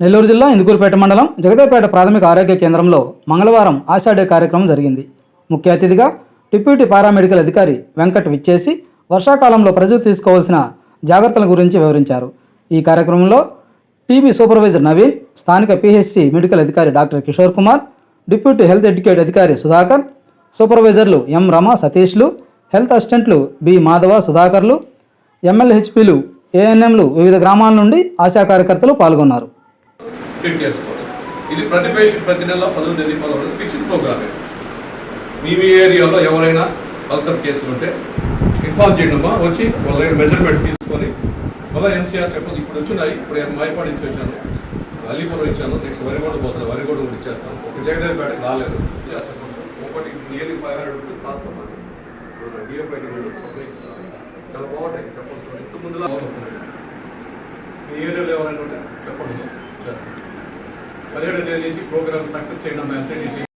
నెల్లూరు జిల్లా ఇందుకూరుపేట మండలం జగదేపేట ప్రాథమిక ఆరోగ్య కేంద్రంలో మంగళవారం ఆషాఢే కార్యక్రమం జరిగింది. ముఖ్య అతిథిగా డిప్యూటీ పారామెడికల్ అధికారి వెంకట్ విచ్చేసి వర్షాకాలంలో ప్రజలు తీసుకోవాల్సిన జాగ్రత్తల గురించి వివరించారు. ఈ కార్యక్రమంలో టీబీ సూపర్వైజర్ నవీన్ స్థానిక పిహెచ్సి మెడికల్ అధికారి doctor Kishore Kumar deputy health educate అధికారి సుధాకర్ సూపర్వైజర్లు ఎం రమ సతీష్లు హెల్త్ అసిస్టెంట్లు బి మాధవ సుధాకర్లు ఎమ్మెల్హెచ్పిలు ఏఎన్ఎంలు వివిధ గ్రామాల నుండి ఆశా కార్యకర్తలు పాల్గొన్నారు. ట్రీట్ చేసుకోవచ్చు. ఇది ప్రతి పేషెంట్ ప్రతి నెల పదో తేదీ పదకొండు ఫిక్స్డ్ ప్రోగ్రామే. మీ మీ ఏరియాలో ఎవరైనా అల్సర్ కేసులు ఉంటే ఇన్ఫార్మ్ చేయడమ్మా వచ్చి వాళ్ళ మెజర్మెంట్స్ తీసుకొని మళ్ళీ ఎంసీఆర్ చెప్పదు ఇప్పుడు వచ్చినాయి ఇప్పుడు నేను మైపాడు నుంచి వచ్చాను అలీపురం ఇచ్చాను నెక్స్ట్ వరిగోడ పోతాను వరిగోడ కూడా ఇచ్చేస్తాను. ఒక జగదేవిపేటకి రాలేదు. ఒకటి nearly five hundred rupees cost DFI చాలా బాగుంటాయి. చెప్పచ్చు. ఇంత ముందులా బాగుంటుంది. మీ ఏరియాలో ఎవరైనా ఉంటే చెప్పండి. పదిహేడు తేదీ నుంచి ప్రోగ్రామ్ సక్సెస్ చేయడం మెసేజ్ చేసి